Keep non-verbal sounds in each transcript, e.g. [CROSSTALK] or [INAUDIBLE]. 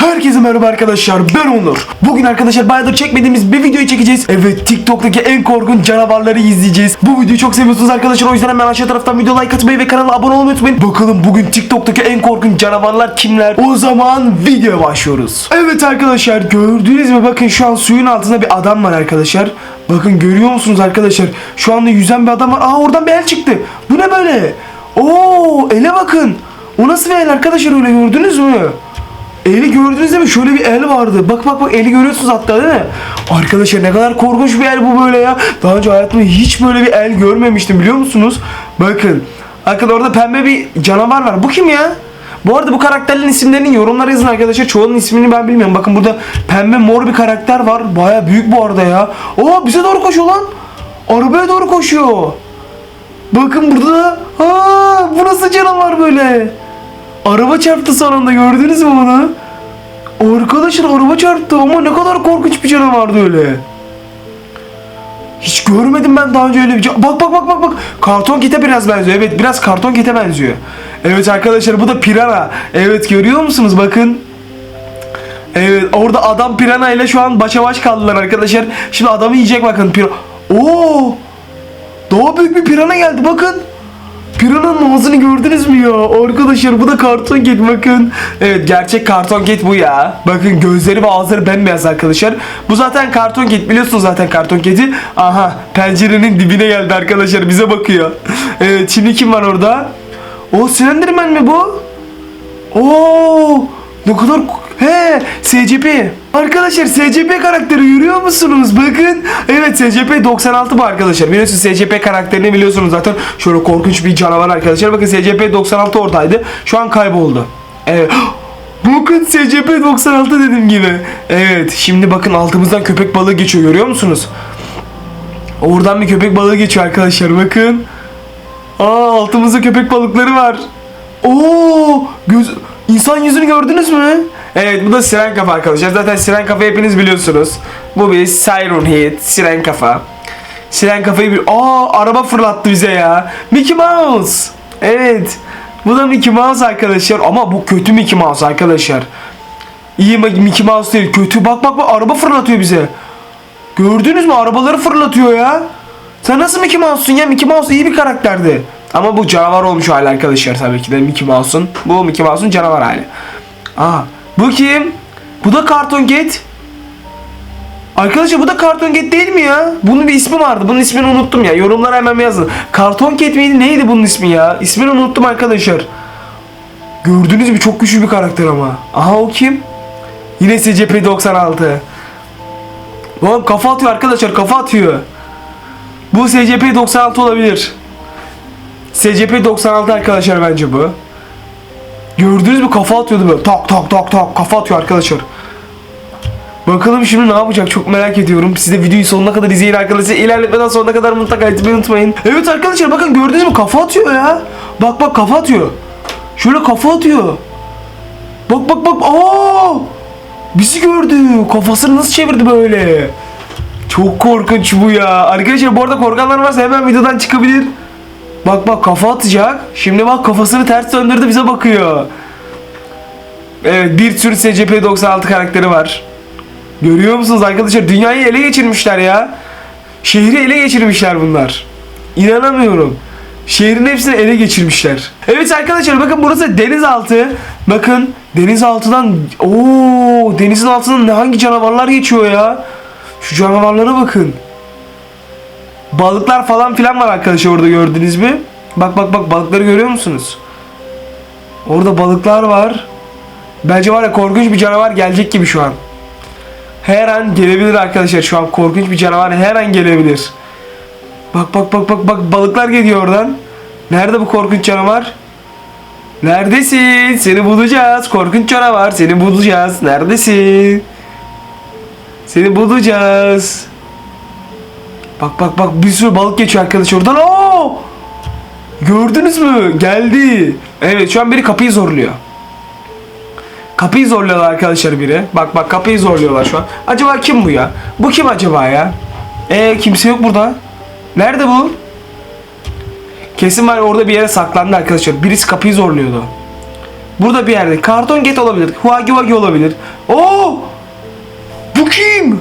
Herkese merhaba arkadaşlar ben Onur. Bugün arkadaşlar bayağıdır çekmediğimiz bir videoyu çekeceğiz. Evet TikTok'taki en korkunç canavarları izleyeceğiz. Bu videoyu çok seviyorsunuz arkadaşlar O yüzden hemen aşağı taraftan video like atmayı ve kanala abone olmayı unutmayın. Bakalım bugün TikTok'taki en korkunç canavarlar kimler? O zaman videoya başlıyoruz. Evet arkadaşlar gördüğünüz gibi bakın şu an suyun altında bir adam var arkadaşlar. Bakın görüyor musunuz arkadaşlar? Şu anda yüzen bir adam var. Aa oradan bir el çıktı. Bu ne böyle? Oo ele bakın. O nasıl bir el arkadaşlar öyle gördünüz mü Eli gördünüz değil mi? Şöyle bir el vardı. Bak bak bak eli görüyorsunuz hatta değil mi? Arkadaşlar ne kadar korkunç bir el bu böyle ya. Daha önce hayatımda hiç böyle bir el görmemiştim biliyor musunuz? Bakın. Arkada orada pembe bir canavar var. Bu kim ya? Bu arada bu karakterlerin isimlerini yorumlara yazın arkadaşlar. Çoğunun ismini ben bilmiyorum. Bakın burada pembe mor bir karakter var. Baya büyük bu arada ya. Oo bize doğru koşuyor lan. Arabaya doğru koşuyor. Bakın burada da. Aa, bu nasıl canavar böyle? Araba çarptı son anda gördünüz mü bunu? Arkadaşlar araba çarptı ama ne kadar korkunç bir canavardı öyle. Hiç görmedim ben daha önce öyle bir Bak bak bak bak bak. Karton kete biraz benziyor. Evet biraz karton kete benziyor. Evet arkadaşlar bu da pirana. Evet görüyor musunuz bakın. Evet orada adam pirana ile şu an başa baş kaldılar arkadaşlar. Şimdi adamı yiyecek bakın. Pira... Oo! Daha büyük bir pirana geldi bakın. Pirananın ağzını gördünüz mü ya? Arkadaşlar bu da karton ket bakın. Evet gerçek karton ket bu ya. Bakın gözleri ve ağızları bembeyaz arkadaşlar. Bu zaten karton ket biliyorsunuz zaten karton keti. Aha pencerenin dibine geldi arkadaşlar bize bakıyor. Evet şimdi kim var orada? O Slenderman mi bu? Oo, ne kadar he SCP. Arkadaşlar SCP karakteri yürüyor musunuz? Bakın. Evet SCP 96 bu arkadaşlar. Biliyorsunuz SCP karakterini biliyorsunuz zaten. Şöyle korkunç bir canavar arkadaşlar. Bakın SCP 96 oradaydı. Şu an kayboldu. Evet. [GASPS] Bakın SCP 96 dediğim gibi. Evet. Şimdi bakın altımızdan köpek balığı geçiyor. Görüyor musunuz? Oradan bir köpek balığı geçiyor arkadaşlar. Bakın. Aa altımızda köpek balıkları var. Oo göz insan yüzünü gördünüz mü? Evet bu da siren kafa arkadaşlar. Zaten siren kafa hepiniz biliyorsunuz. Bu bir Siren Head, siren kafa. Siren kafayı bir Aa araba fırlattı bize ya. Mickey Mouse. Evet. Bu da Mickey Mouse arkadaşlar ama bu kötü Mickey Mouse arkadaşlar. İyi Mickey Mouse değil. Kötü. Bak bak bak araba fırlatıyor bize. Gördünüz mü? Arabaları fırlatıyor ya. Sen nasıl Mickey Mouse'sun ya? Mickey Mouse iyi bir karakterdi. Ama bu canavar olmuş hali arkadaşlar tabii ki de Mickey Mouse'un. Bu Mickey Mouse'un canavar hali. Aa, bu kim? Bu da Cartoon Cat. Arkadaşlar bu da Cartoon Cat değil mi ya? Bunun bir ismi vardı. Bunun ismini unuttum ya. Yorumlara hemen yazın. Cartoon Cat miydi? Neydi bunun ismi ya? İsmini unuttum arkadaşlar. Gördüğünüz gibi çok güçlü bir karakter ama. Aha o kim? Yine SCP 96. Oğlum kafa atıyor arkadaşlar kafa atıyor. Bu SCP 96 olabilir. SCP 96 arkadaşlar bence bu. Gördünüz mü kafa atıyordu böyle tak tak tak tak kafa atıyor arkadaşlar. Bakalım şimdi ne yapacak çok merak ediyorum. Siz de videoyu sonuna kadar izleyin arkadaşlar. İlerletmeden sonuna kadar mutlaka etmeyi unutmayın. Evet arkadaşlar bakın gördünüz mü kafa atıyor ya. Bak bak kafa atıyor. Şöyle kafa atıyor. Bak bak bak. Aa! Bizi gördü. Kafasını nasıl çevirdi böyle? Çok korkunç bu ya. Arkadaşlar bu arada korkanlar varsa hemen videodan çıkabilir. Bak bak kafa atacak. Şimdi bak kafasını ters döndürdü bize bakıyor. Evet bir sürü SCP-96 karakteri var. Görüyor musunuz arkadaşlar? Dünyayı ele geçirmişler ya. Şehri ele geçirmişler bunlar. İnanamıyorum. Şehrin hepsini ele geçirmişler. Evet arkadaşlar bakın burası denizaltı. Bakın denizaltıdan ooo denizin altından ne hangi canavarlar geçiyor ya? Şu canavarlara bakın. Balıklar falan filan var arkadaşlar orada gördünüz mü? Bak bak bak balıkları görüyor musunuz? Orada balıklar var. Bence var ya korkunç bir canavar gelecek gibi şu an. Her an gelebilir arkadaşlar şu an korkunç bir canavar her an gelebilir. Bak bak bak bak bak balıklar geliyor oradan. Nerede bu korkunç canavar? Neredesin? Seni bulacağız. Korkunç canavar. Seni bulacağız. Neredesin? Seni bulacağız. Bak bak bak bir sürü balık geçiyor arkadaş oradan. Oo! Gördünüz mü? Geldi. Evet şu an biri kapıyı zorluyor. Kapıyı zorluyorlar arkadaşlar biri. Bak bak kapıyı zorluyorlar şu an. Acaba kim bu ya? Bu kim acaba ya? Ee kimse yok burada. Nerede bu? Kesin var orada bir yere saklandı arkadaşlar. Birisi kapıyı zorluyordu. Burada bir yerde. Karton get olabilir. Huagi Wagi olabilir. Oo! Bu kim?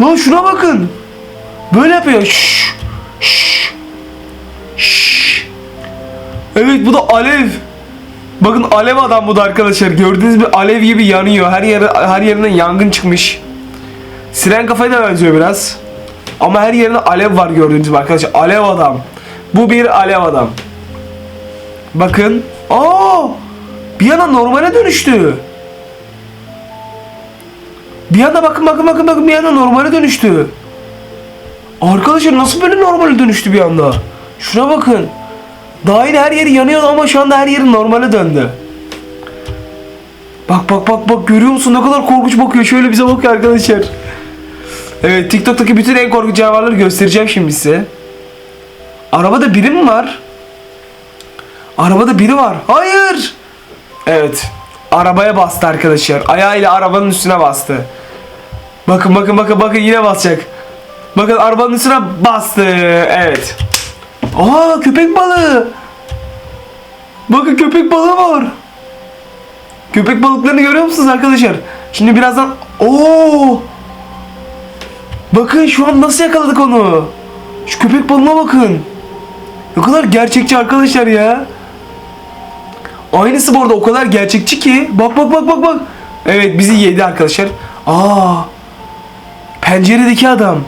Lan şuna bakın. Böyle yapıyor. Şşş. Şşş. Şşş. Evet bu da alev. Bakın alev adam bu da arkadaşlar. Gördüğünüz gibi alev gibi yanıyor. Her yere her yerinden yangın çıkmış. Siren kafaya da benziyor biraz. Ama her yerinde alev var gördüğünüz gibi arkadaşlar. Alev adam. Bu bir alev adam. Bakın. Aa! Bir anda normale dönüştü. Bir anda bakın bakın bakın bakın bir anda normale dönüştü. Arkadaşlar nasıl böyle normale dönüştü bir anda? Şuna bakın. Daha yine her yeri yanıyordu ama şu anda her yeri normale döndü. Bak bak bak bak görüyor musun ne kadar korkunç bakıyor. Şöyle bize bakıyor arkadaşlar. Evet TikTok'taki bütün en korkunç canavarları göstereceğim şimdi size. Arabada biri mi var? Arabada biri var. Hayır. Evet. Arabaya bastı arkadaşlar. Ayağıyla arabanın üstüne bastı. Bakın bakın bakın bakın yine basacak. Bakın arabanın üstüne bastı. Evet. Aa köpek balığı. Bakın köpek balığı var. Köpek balıklarını görüyor musunuz arkadaşlar? Şimdi birazdan Oo! Bakın şu an nasıl yakaladık onu? Şu köpek balığına bakın. Ne kadar gerçekçi arkadaşlar ya. Aynısı bu arada o kadar gerçekçi ki. Bak bak bak bak bak. Evet bizi yedi arkadaşlar. Aa! Penceredeki adam.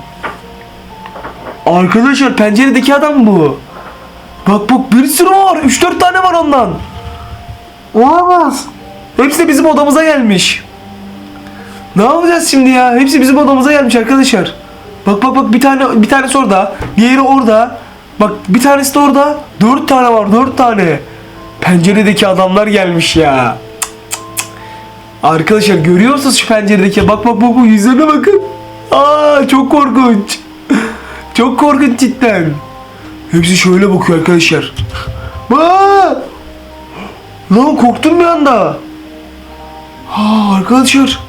Arkadaşlar penceredeki adam bu. Bak bak bir sürü var. 3-4 tane var ondan. Olamaz. Hepsi de bizim odamıza gelmiş. Ne yapacağız şimdi ya? Hepsi bizim odamıza gelmiş arkadaşlar. Bak bak bak bir tane bir tanesi orada, diğeri orada. Bak bir tanesi de orada. Dört tane var, dört tane. Penceredeki adamlar gelmiş ya. Arkadaşlar görüyor musunuz şu penceredeki? Bak bak bak bu yüzlerine bakın. Aa çok korkunç. Çok korkunç cidden. Hepsi şöyle bakıyor arkadaşlar. Aa! Lan korktum bir anda. Ha arkadaşlar.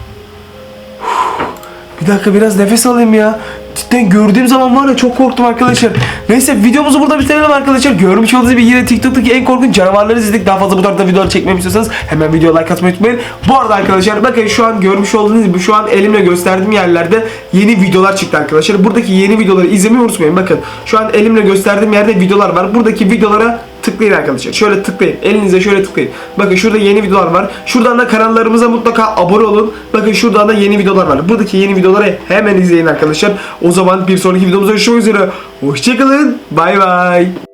Bir dakika biraz nefes alayım ya. Cidden gördüğüm zaman var ya çok korktum arkadaşlar. Neyse videomuzu burada bitirelim arkadaşlar. Görmüş olduğunuz gibi yine TikTok'taki en korkunç canavarları izledik. Daha fazla bu tarzda videolar çekmemi istiyorsanız hemen videoya like atmayı unutmayın. Bu arada arkadaşlar bakın şu an görmüş olduğunuz gibi şu an elimle gösterdiğim yerlerde yeni videolar çıktı arkadaşlar. Buradaki yeni videoları izlemeyi unutmayın. Bakın şu an elimle gösterdiğim yerde videolar var. Buradaki videolara tıklayın arkadaşlar. Şöyle tıklayın. Elinize şöyle tıklayın. Bakın şurada yeni videolar var. Şuradan da kanallarımıza mutlaka abone olun. Bakın şuradan da yeni videolar var. Buradaki yeni videoları hemen izleyin arkadaşlar. O zaman bir sonraki videomuzda görüşmek üzere. Hoşçakalın. Bay bay.